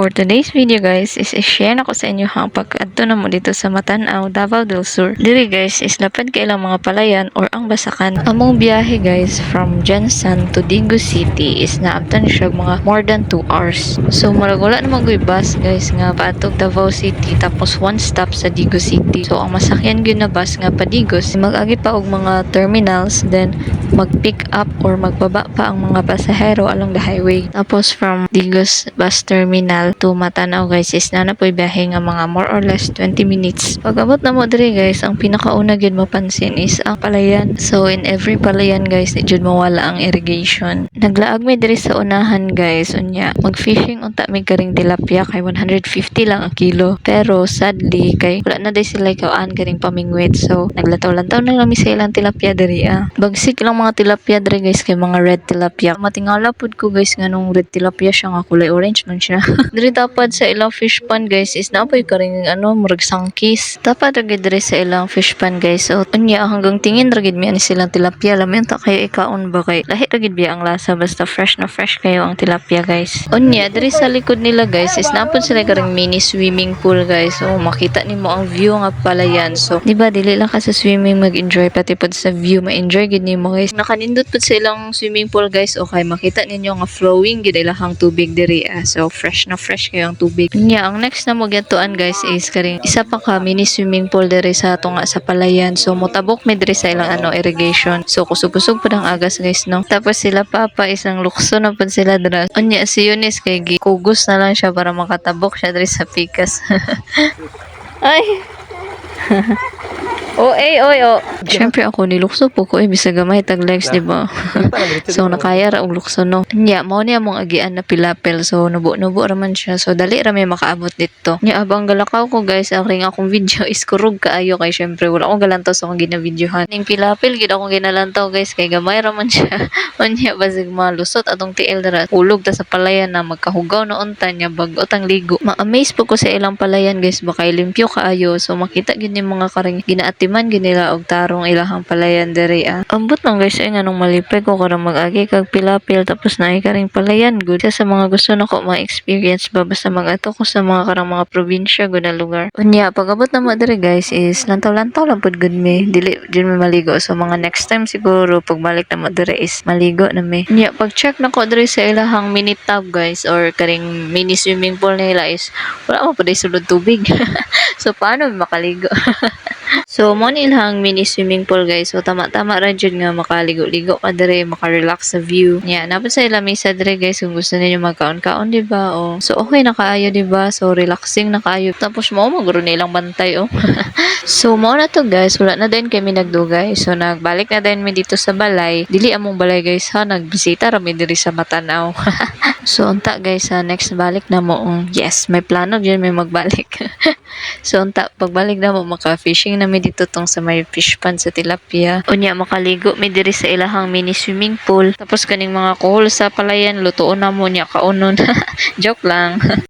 For today's video guys is i-share na ko sa inyo ang pag-adto na mo dito sa Matanaw, Davao del Sur. Diri guys is lapad kay ilang mga palayan or ang basakan. Among biyahe guys from Jensen to Dingo City is naabtan siya mga more than 2 hours. So murag wala naman ko'y bus guys nga paatog Davao City tapos one stop sa Digo City. So ang masakyan gyud na bus nga pa Digos mag-agi pa og mga terminals then mag-pick up or magbaba pa ang mga pasahero along the highway. Tapos from Digos bus terminal to Matanaw guys is na na po'y biyahe nga mga more or less 20 minutes. Pag abot na mo diri guys, ang pinakauna gyud mapansin is ang palayan. So in every palayan guys, di jud mawala ang irrigation. Naglaag mi diri sa unahan guys, unya mag-fishing unta mi karing tilapia kay 150 lang ang kilo. Pero sadly kay wala na day sila kawaan karing pamingwit. So naglataw-lantaw na lang mi sa ilang tilapia diri ah. Bagsik lang mga tilapia diri guys kay mga red tilapia. Matingala pud ko guys nga nung red tilapia siya nga kulay orange man siya. diri tapad sa ilang fish pond guys is napoy karing ano murag sangkis. Tapad ra diri sa ilang fish pond guys. So unya hanggang tingin ra gid mi ani silang tilapia. Lamin ta kayo ikaon ba kay lahi ra gid biya ang lasa basta fresh na fresh kayo ang tilapia guys. Unya diri sa likod nila guys is napod sila karing mini swimming pool guys. So makita nimo ang view nga palayan. So di ba dili lang ka sa swimming mag-enjoy pati pod sa view ma-enjoy gid nimo guys. Nakanindot pod sa ilang swimming pool guys. Okay makita ninyo nga flowing gid ilahang tubig diri. ah. So fresh na fresh kayo ang tubig. Nya ang next na mo guys is karing isa pa ka mini swimming pool diri sa ato nga sa palayan. So motabok mi diri sa ilang ano irrigation. So kusog-kusog pud ang agas guys no. Tapos sila papa isang lukso na pud sila dira. Unya si Eunice kay kugos na lang siya para makatabok siya diri sa pikas. Ay. O ay oy o. Syempre ako nilukso po ko eh bisag gamay tag legs di ba? so nakaya ra og lukso no. Nya mao niya mong agian na pilapel so nubo-nubo ra man siya. So dali ra may makaabot dito. Nya abang galakaw ko guys aking akong video is kurog kaayo kay syempre wala akong galantaw sa akong gina-videohan. Ning pilapel gid akong ginalantaw guys kay gamay ra man siya. Unya basig malusot atong tiil dara. Ulog ta sa palayan na magkahugaw noon ta nya bag-o tang ligo. Ma-amaze po ko sa ilang palayan guys baka limpyo kaayo so makita gid ni mga karing ginaatiman gid nila og tarong ilahang palayan diri ah. Ambot lang guys ay nganong malipay ko karang mag-agi kag pilapil tapos naay karing palayan good sa mga gusto nako ma-experience ba basta mag-ato ko sa mga karang mga probinsya gud na lugar. Unya pag-abot na mo diri guys is lantaw-lantaw lang pud good me dili jud mi maligo so mga next time siguro pagbalik na mo diri is maligo na mi. Unya pag check na ko diri sa ilahang mini tub guys or karing mini swimming pool nila is wala mo pud sulod tubig. so paano makaligo? So, mo ni ilang mini swimming pool guys. So, tama-tama ra jud nga makaligo-ligo ka dire, maka-relax sa view. Nya, napod sa ilang mesa dire guys kung gusto niyo magkaon-kaon, di ba? O, so, okay na kaayo, di ba? So, relaxing na. Tapos mo maguro na ilang bantay, oh. so, mo na to guys. Wala na din kami nagdugay. So, nagbalik na din mi dito sa balay. Dili among balay guys ha. Nagbisita ra mi diri sa Matanaw. so, unta guys ha. Next balik na mo. um, yes, may plano dyan may magbalik. so, unta pagbalik na mo maka-fishing na mi dito tong sa may fish pond sa tilapia. Unya makaligo mi diri sa ilahang mini swimming pool. Tapos kaning mga kohol sa palayan lutuon na mo niya kaunon. Joke lang.